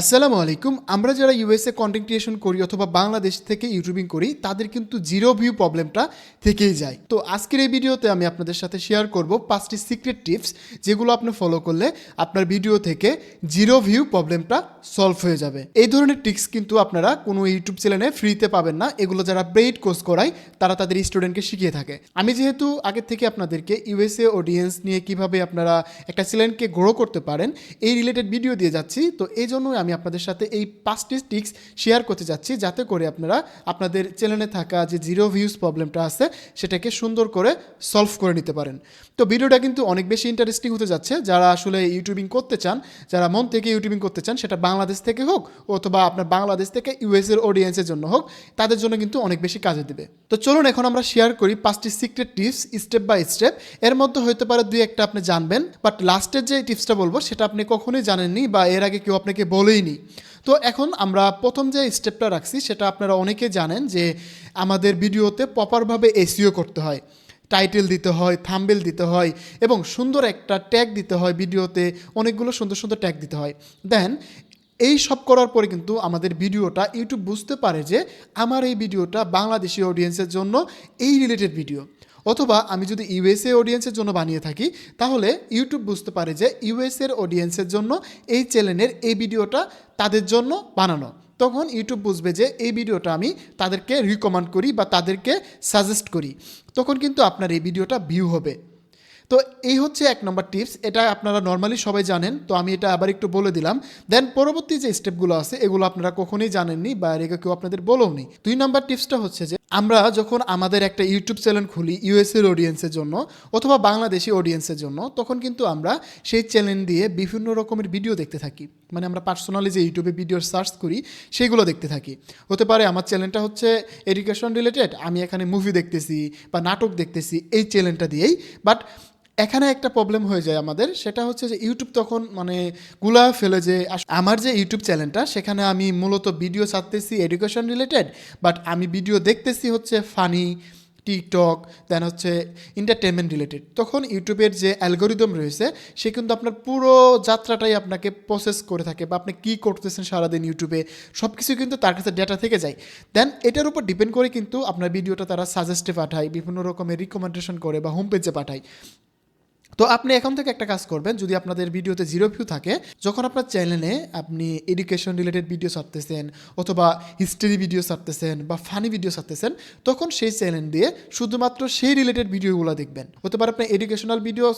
আসসালামু আলাইকুম। আমরা যারা ইউএসএ কন্টেন্ট ক্রিয়েশন করি অথবা বাংলাদেশ থেকে ইউটিউবিং করি, তাদের কিন্তু জিরো ভিউ প্রবলেমটা থেকেই যায়। তো আজকের এই ভিডিওতে আমি আপনাদের সাথে শেয়ার করব পাঁচটি সিক্রেট টিপস যেগুলো আপনি ফলো করলে আপনার ভিডিও থেকে জিরো ভিউ প্রবলেমটা সলভ হয়ে যাবে। এই ধরনের টিপস কিন্তু আপনারা কোনো ইউটিউব চ্যানেলে ফ্রিতে পাবেন না। এগুলো যারা ব্রেইড কোর্স করায়, তারা তাদের স্টুডেন্টকে শিখিয়ে থাকে। আমি যেহেতু আগে থেকে আপনাদেরকে ইউএসএ অডিয়েন্স নিয়ে কীভাবে আপনারা একটা চ্যানেলকে গ্রো করতে পারেন, এই রিলেটেড ভিডিও দিয়ে যাচ্ছি। তো এই জন্যই আমি আপনাদের সাথে এই পাঁচটি টিক্স শেয়ার করতে যাচ্ছি, যাতে করে আপনারা আপনাদের চ্যানেলে থাকা যে জিরো ভিউজ প্রবলেমটা আছে, সেটাকে সুন্দর করে সলভ করে নিতে পারেন। তো ভিডিওটা কিন্তু অনেক বেশি ইন্টারেস্টিং হতে যাচ্ছে। যারা আসলে ইউটিউবিং করতে চান, যারা মন থেকে ইউটিউবিং করতে চান, সেটা বাংলাদেশ থেকে হোক অথবা আপনার বাংলাদেশ থেকে ইউএসের অডিয়েন্সের জন্য হোক, তাদের জন্য কিন্তু অনেক বেশি কাজে দেবে। তো চলুন এখন আমরা শেয়ার করি পাঁচটি secret tips step by step এর মধ্যে হতে পারে দুই একটা আপনি জানবেন বাট লাস্টের যে টিপসটা বলব, সেটা আপনি কখনোই জানেননি বা এর আগে কেউ আপনাকে বলেইনি তো এখন আমরা প্রথম যে স্টেপটা রাখছি, সেটা আপনারা অনেকে জানেন যে আমাদের ভিডিওতে প্রপারভাবে এসিও করতে হয়। টাইটেল দিতে হয় থাম্বেল দিতে হয় এবং সুন্দর একটা ট্যাগ দিতে হয় ভিডিওতে, অনেকগুলো সুন্দর সুন্দর ট্যাগ দিতে হয়। দেন এই সব করার পরে কিন্তু আমাদের ভিডিওটা ইউটিউব বুঝতে পারে যে আমার এই ভিডিওটা বাংলাদেশি অডিয়েন্সের জন্য এই রিলেটেড ভিডিও অথবা আমি যদি ইউএসএ অডিয়েন্সের জন্য বানিয়ে থাকি, তাহলে ইউটিউব বুঝতে পারে যে ইউএসএর অডিয়েন্সের জন্য এই চ্যানেলের এই ভিডিওটা তাদের জন্য বানানো। তখন ইউটিউব বুঝবে যে এই ভিডিওটা আমি তাদেরকে রিকমেন্ড করি বা তাদেরকে সাজেস্ট করি। তখন কিন্তু আপনার এই ভিডিওটা ভিউ হবে। তো এই হচ্ছে এক নম্বর টিপস এটা আপনারা নর্মালি সবাই জানেন, তো আমি এটা আবার একটু বলে দিলাম। দেন পরবর্তী যে স্টেপগুলো আছে, এগুলো আপনারা কখনোই জানেননি বা এর আগে কেউ আপনাদের বলেওনি। দুই নম্বর টিপসটা হচ্ছে যে আমরা যখন আমাদের একটা ইউটিউব চ্যানেল খুলি ইউএসএর অডিয়েন্সের জন্য অথবা বাংলাদেশি অডিয়েন্সের জন্য, তখন কিন্তু আমরা সেই চ্যানেল দিয়ে বিভিন্ন রকমের ভিডিও দেখতে থাকি। মানে আমরা পার্সোনালি যে ইউটিউবে ভিডিও সার্চ করি, সেগুলো দেখতে থাকি। হতে পারে আমার চ্যানেলটা হচ্ছে এডুকেশন রিলেটেড আমি এখানে মুভি দেখতেছি বা নাটক দেখতেছি, এই চ্যানেলটা দিয়েই। বাট এখানে একটা প্রবলেম হয়ে যায় আমাদের, সেটা হচ্ছে যে ইউটিউব তখন মানে গুলা ফেলে যে আমার যে ইউটিউব চ্যানেলটা সেখানে আমি মূলত ভিডিও ছাড়তেছি এডুকেশন রিলেটেড বাট আমি ভিডিও দেখতেছি হচ্ছে ফানি টিকটক দেন হচ্ছে এন্টারটেনমেন্ট রিলেটেড তখন ইউটিউবের যে অ্যালগোরিদম রয়েছে, সে কিন্তু আপনার পুরো যাত্রাটাই আপনাকে প্রসেস করে থাকে বা আপনি কী করতেছেন সারাদিন ইউটিউবে সব কিছু কিন্তু তার কাছে ডেটা থেকে যায়। দেন এটার উপর ডিপেন্ড করে কিন্তু আপনার ভিডিওটা তারা সাজেস্টে পাঠায়, বিভিন্ন রকমের রিকমেন্ডেশন করে বা হোম পেজে পাঠায়। তো আপনি এখন থেকে একটা কাজ করবেন, যদি আপনাদের ভিডিওতে জিরো ভিউ থাকে, যখন আপনার চ্যানেলে আপনি এডুকেশন রিলেটেড ভিডিও ছাড়তেছেন, অথবা হিস্ট্রি ভিডিও ছাড়তেছেন বা ফানি ভিডিও ছাড়তেছেন, তখন সেই চ্যানেল দিয়ে শুধুমাত্র সেই রিলেটেড ভিডিওগুলো দেখবেন। হতে পারে আপনি এডুকেশনাল ভিডিও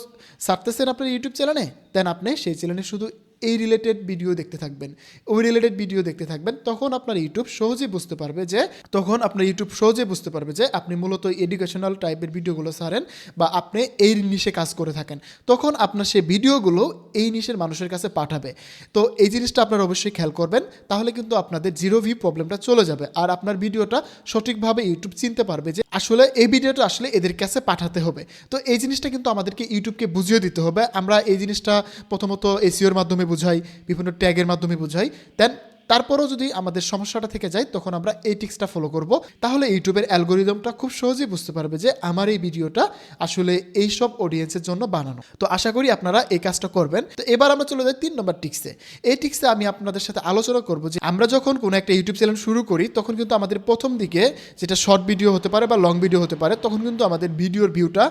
ছাড়তেছেন আপনার ইউটিউব চ্যানেলে দেন আপনি সেই চ্যানেলে শুধু এই রিলেটেড ভিডিও দেখতে থাকবেন। ওই রিলেটেড ভিডিও দেখতে থাকবেন, তখন আপনার ইউটিউব সহজেই বুঝতে পারবে যে, তখন আপনার ইউটিউব সহজেই বুঝতে পারবে যে, আপনি মূলত এডুকেশনাল টাইপের ভিডিওগুলো ছাড়েন বা আপনি এই নিশে কাজ করে থাকেন। তখন আপনার সেই ভিডিওগুলো এই নিশের মানুষের কাছে পাঠাবে। তো এই জিনিসটা আপনারা অবশ্যই খেয়াল করবেন, তাহলে কিন্তু আপনাদের জিরো ভিউ প্রবলেমটা চলে যাবে। আর আপনার ভিডিওটা সঠিকভাবে ইউটিউব চিনতে পারবে যে, আসলে এই ভিডিওটা আসলে এদের কাছে পাঠাতে হবে। তো এই জিনিসটা কিন্তু আমাদেরকে ইউটিউবকে বুঝিয়ে দিতে হবে। আমরা এই জিনিসটা প্রথমত এসিওর মাধ্যমে বুঝাই, বিভিন্ন ট্যাগের মাধ্যমে বুঝাই। দেন তারপরেও যদি আমাদের সমস্যাটা থেকে যায়, তখন আমরা এই টিক্সটা ফলো করব। তাহলে ইউটিউবের অ্যালগোরিদমটা খুব সহজেই বুঝতে পারবে যে আমার এই ভিডিওটা আসলে এই সব অডিয়েন্সের জন্য বানানো। তো আশা করি আপনারা এই কাজটা করবেন। তো এবার আমরা চলে যাই তিন নম্বর টিক্সে। এই টিক্সে আমি আপনাদের সাথে আলোচনা করব যে আমরা যখন কোনো একটা ইউটিউব চ্যানেল শুরু করি, তখন কিন্তু আমাদের প্রথম দিকে যেটা শর্ট ভিডিও হতে পারে বা লং ভিডিও হতে পারে, তখন কিন্তু আমাদের ভিডিওর ভিউটা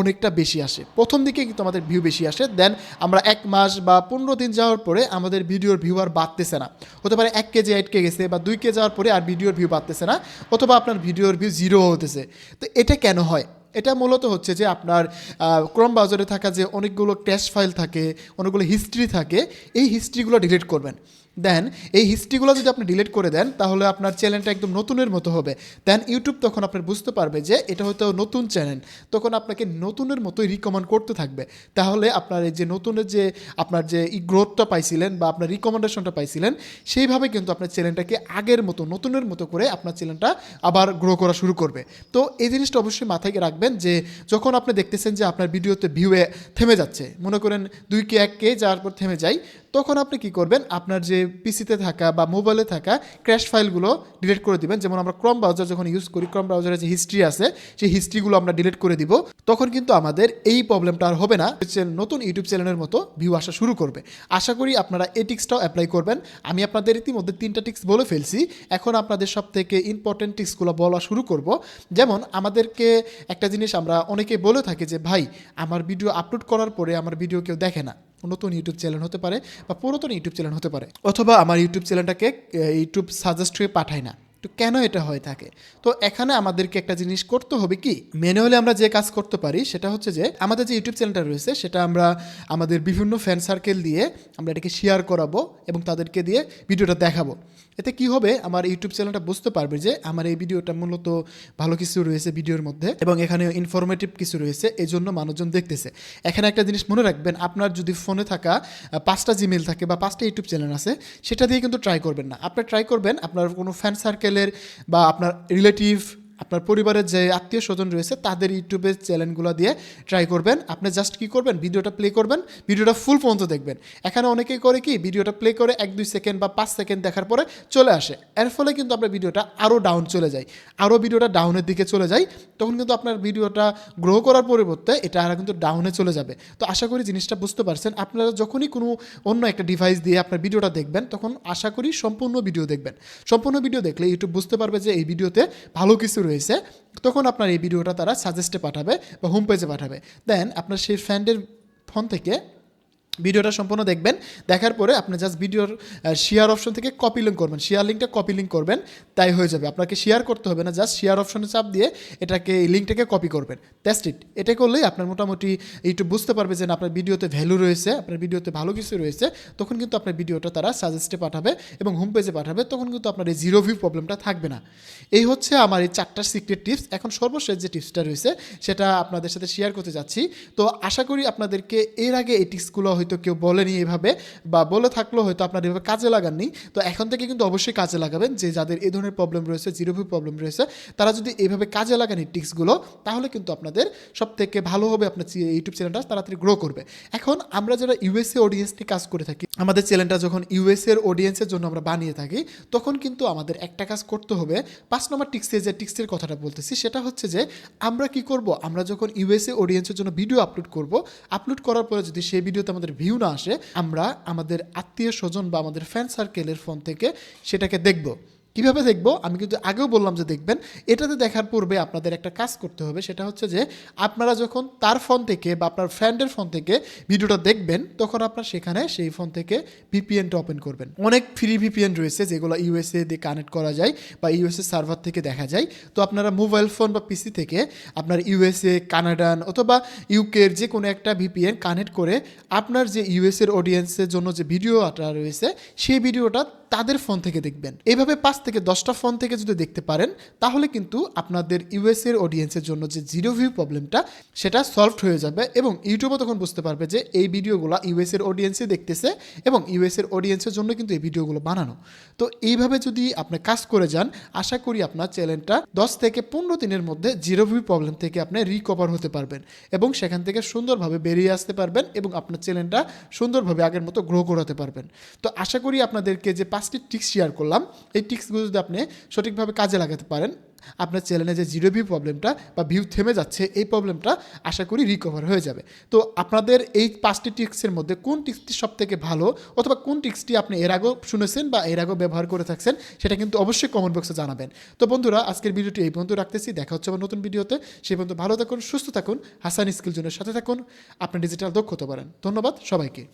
অনেকটা বেশি আসে। প্রথম দিকে কিন্তু আমাদের ভিউ বেশি আসে দেন আমরা এক মাস বা পনেরো দিন যাওয়ার পরে আমাদের ভিডিওর ভিউ আর বাড়তেছে না। হতে পারে এক কেজি এইট কে গেছে বা দুই কে যাওয়ার পরে আর ভিডিওর ভিউ বাড়তেছে না, অথবা আপনার ভিডিওর ভিউ জিরো হতেছে। তো এটা কেন হয়? এটা মূলত হচ্ছে যে আপনার ক্রম ব্রাউজারে থাকা যে অনেকগুলো ক্যাশ ফাইল থাকে, অনেকগুলো হিস্ট্রি থাকে, এই হিস্ট্রিগুলো ডিলিট করবেন। দেন এই হিস্ট্রিগুলো যদি আপনি ডিলিট করে দেন, তাহলে আপনার চ্যানেলটা একদম নতুনের মতো হবে। দেন ইউটিউব তখন আপনার বুঝতে পারবে যে এটা হয়তো নতুন চ্যানেল তখন আপনাকে নতুনের মতোই রিকমেন্ড করতে থাকবে। তাহলে আপনার এই যে নতুনের যে আপনার যে গ্রোথটা পাইছিলেন বা আপনার রিকমেন্ডেশনটা পাইছিলেন, সেইভাবে কিন্তু আপনার চ্যানেলটাকে আগের মতো, নতুনের মতো করে আপনার চ্যানেলটা আবার গ্রো করা শুরু করবে। তো এই জিনিসটা অবশ্যই মাথায় রাখবেন যে যখন আপনি দেখতেছেন যে আপনার ভিডিওতে ভিউয়ে থেমে যাচ্ছে, মনে করেন দুই কে, এক কে যাওয়ার পর থেমে যায় তখন আপনি কি করবেন? আপনার যে পিসিতে থাকা বা মোবাইলে থাকা ক্র্যাশ ফাইলগুলো ডিলিট করে দিবেন। যেমন আমরা ক্রম ব্রাউজার যখন ইউজ করি ক্রম ব্রাউজারের যে হিস্ট্রি আছে, সেই হিস্ট্রিগুলো আমরা ডিলিট করে দিব। তখন কিন্তু আমাদের এই প্রবলেমটা আর হবে না। নতুন ইউটিউব চ্যানেলের মতো ভিউ আসা শুরু করবে। আশা করি আপনারা এই টিক্সটাও অ্যাপ্লাই করবেন। আমি আপনাদের ইতিমধ্যে তিনটা টিক্স বলে ফেলছি। এখন আপনাদের সব থেকে ইম্পর্টেন্ট টিক্সগুলো বলা শুরু করব। যেমন আমাদেরকে একটা জিনিস আমরা অনেকে বলে থাকি যে, ভাই, আমার ভিডিও আপলোড করার পরে আমার ভিডিও কেউ দেখে না। নতুন ইউটিউব চ্যানেল হতে পারে বা পুরাতন ইউটিউব চ্যানেল হতে পারে। অথবা আমার ইউটিউব চ্যানেলটাকে ইউটিউব সাজেস্ট হয়ে পাঠায় না। তো কেন এটা হয়ে থাকে? তো এখানে আমাদেরকে একটা জিনিস করতে হবে কি? ম্যানুয়ালি আমরা যে কাজ করতে পারি, সেটা হচ্ছে যে আমাদের যে ইউটিউব চ্যানেলটা রয়েছে, সেটা আমরা আমাদের বিভিন্ন ফ্যান সার্কেল দিয়ে আমরা এটাকে শেয়ার করাবো এবং তাদেরকে দিয়ে ভিডিওটা দেখাবো। এতে কি হবে? আমার ইউটিউব চ্যানেলটা বুঝতে পারবে যে আমার এই ভিডিওটা মূলত ভালো কিছু রয়েছে ভিডিওর মধ্যে এবং এখানে ইনফরমেটিভ কিছু রয়েছে এই জন্য মানুষজন দেখতেছে। এখানে একটা জিনিস মনে রাখবেন, আপনার যদি ফোনে থাকা পাঁচটা জিমেল থাকে বা পাঁচটা ইউটিউব চ্যানেল আছে, সেটা দিয়ে কিন্তু ট্রাই করবেন না। আপনি ট্রাই করবেন, আপনার কোনো ফ্যান সার্কেলের বা আপনার রিলেটিভ আপনার পরিবারের যে আত্মীয় স্বজন রয়েছে, তাদের ইউটিউবের চ্যানেলগুলো দিয়ে ট্রাই করবেন। আপনি জাস্ট কি করবেন? ভিডিওটা প্লে করবেন। ভিডিওটা ফুল পর্যন্ত দেখবেন। এখানে অনেকেই করে কি, ভিডিওটা প্লে করে এক, দুই সেকেন্ড বা পাঁচ সেকেন্ড দেখার পরে চলে আসে। এর ফলে কিন্তু আপনার ভিডিওটা আরও ডাউন চলে যায়। আরও ভিডিওটা ডাউনের দিকে চলে যায়। তখন কিন্তু আপনার ভিডিওটা গ্রো করার পরিবর্তে এটা আর কিন্তু ডাউনে চলে যাবে। তো আশা করি জিনিসটা বুঝতে পারছেন। আপনারা যখনই কোনো অন্য একটা ডিভাইস দিয়ে আপনার ভিডিওটা দেখবেন, তখন আশা করি সম্পূর্ণ ভিডিও দেখবেন। সম্পূর্ণ ভিডিও দেখলে ইউটিউব বুঝতে পারবে যে এই ভিডিওতে ভালো কিছু রয়েছে, তখন আপনার এই ভিডিওটা তারা সাজেস্টে পাঠাবে বা হোম পেজে পাঠাবে। দেন আপনার সেই ফ্রেন্ডের ফোন থেকে ভিডিওটা সম্পূর্ণ দেখবেন। দেখার পরে আপনি জাস্ট ভিডিওর শেয়ার অপশন থেকে কপি লিঙ্ক করবেন। শেয়ার লিঙ্কটা কপি লিঙ্ক করবেন, তাই হয়ে যাবে। আপনাকে শেয়ার করতে হবে না জাস্ট শেয়ার অপশনে চাপ দিয়ে এটাকে লিঙ্কটাকে কপি করবেন। দ্যাটস ইট এটা করলেই আপনার মোটামুটি ইউটিউব বুঝতে পারবে যে আপনার ভিডিওতে ভ্যালু রয়েছে, আপনার ভিডিওতে ভালো কিছু রয়েছে, তখন কিন্তু আপনার ভিডিওটা তারা সাজেস্টে পাঠাবে এবং হোম পেজে পাঠাবে, তখন কিন্তু আপনার এই জিরো ভিউ প্রবলেমটা থাকবে না। এই হচ্ছে আমার এই চারটা সিক্রেট টিপস এখন সর্বশেষ যে টিপসটা রয়েছে, সেটা আপনাদের সাথে শেয়ার করতে যাচ্ছি। তো আশা করি আপনাদেরকে এর আগে এই টিপসগুলো হয়তো কেউ বলেনি এভাবে বা বলে থাকলেও হয়তো আপনার এভাবে কাজে লাগাননি, তো এখন থেকে কিন্তু অবশ্যই কাজে লাগাবেন যে যাদের এই ধরনের প্রবলেম রয়েছে জিরো ভিউ প্রবলেম রয়েছে, তারা যদি এইভাবে কাজে লাগান এই টিপসগুলো তাহলে কিন্তু আপনাদের সব থেকে ভালো হবে আপনার ইউটিউব চ্যানেলটা তাড়াতাড়ি গ্রো করবে। এখন আমরা যারা ইউএসএ অডিয়েন্স নিয়ে কাজ করে থাকি, আমাদের চ্যানেলটা যখন ইউএসএ এর অডিয়েন্সের জন্য আমরা বানিয়ে থাকি, তখন কিন্তু আমাদের একটা কাজ করতে হবে, পাঁচ নম্বর টিক্সে যে টিক্সের কথাটা বলতেছি, সেটা হচ্ছে যে আমরা কি করব? আমরা যখন ইউএসএ অডিয়েন্সের জন্য ভিডিও আপলোড করব আপলোড করার পরে যদি সেই ভিডিওতে আমাদের ভিউ না আসে, আমরা আমাদের আত্মীয় স্বজন বা আমাদের ফ্যান সার্কেলের ফোন থেকে সেটাকে দেখব। কীভাবে দেখব? আমি কিন্তু আগেও বললাম যে দেখবেন। এটাতে দেখার পূর্বে আপনাদের একটা কাজ করতে হবে, সেটা হচ্ছে যে আপনারা যখন তার ফোন থেকে বা আপনার ফ্রেন্ডের ফোন থেকে ভিডিওটা দেখবেন, তখন আপনার সেখানে সেই ফোন থেকে ভিপিএনটা ওপেন করবেন। অনেক ফ্রি ভিপিএন রয়েছে যেগুলো ইউএসএ দিয়ে কানেক্ট করা যায় বা ইউএসএ সার্ভার থেকে দেখা যায়। তো আপনারা মোবাইল ফোন বা পিসি থেকে আপনার ইউএসএ কানাডান অথবা ইউকের যে কোনো একটা ভিপিএন কানেক্ট করে আপনার যে ইউএসএর অডিয়েন্সের জন্য যে ভিডিওটা রয়েছে, সেই ভিডিওটা তাদের ফোন থেকে দেখবেন। এইভাবে পাঁচ থেকে দশটা ফোন থেকে যদি দেখতে পারেন, তাহলে কিন্তু আপনাদের ইউএসএর অডিয়েন্সের জন্য যে জিরো ভিউ প্রবলেমটা সেটা সলভড হয়ে যাবে এবং ইউটিউবও তখন বুঝতে পারবে যে এই ভিডিওগুলো ইউএসএর অডিয়েন্সে দেখতেছে এবং ইউএসএর অডিয়েন্সের জন্য কিন্তু এই ভিডিওগুলো বানানো। তো এইভাবে যদি আপনি কাজ করে যান, আশা করি আপনার চ্যানেলটা দশ থেকে পনেরো দিনের মধ্যে জিরো ভিউ প্রবলেম থেকে আপনি রিকভার হতে পারবেন এবং সেখান থেকে সুন্দরভাবে বেরিয়ে আসতে পারবেন এবং আপনার চ্যানেলটা সুন্দরভাবে আগের মতো গ্রো করাতে পারবেন। তো আশা করি আপনাদেরকে যে পাঁচটি টিক্স শেয়ার করলাম। এই টিক্সগুলো যদি আপনি সঠিকভাবে কাজে লাগাতে পারেন, আপনার চ্যানেলে যে জিরো ভিউ প্রবলেমটা বা ভিউ থেমে যাচ্ছে, এই প্রবলেমটা আশা করি রিকভার হয়ে যাবে। তো আপনাদের এই পাঁচটি টিক্সের মধ্যে কোন টিক্সটি সব থেকে ভালো অথবা কোন টিক্সটি আপনি এর আগেও শুনেছেন বা এর আগেও ব্যবহার করে থাকছেন, সেটা কিন্তু অবশ্যই কমেন্ট বক্সে জানাবেন। তো বন্ধুরা, আজকের ভিডিওটি এই পর্যন্ত রাখতেছি। দেখা হচ্ছে আবার নতুন ভিডিওতে। সেই পর্যন্ত ভালো থাকুন, সুস্থ থাকুন, হাসান স্কিল জোনের সাথে থাকুন। আপনি ডিজিটাল দক্ষ হতে পারেন ধন্যবাদ সবাইকে।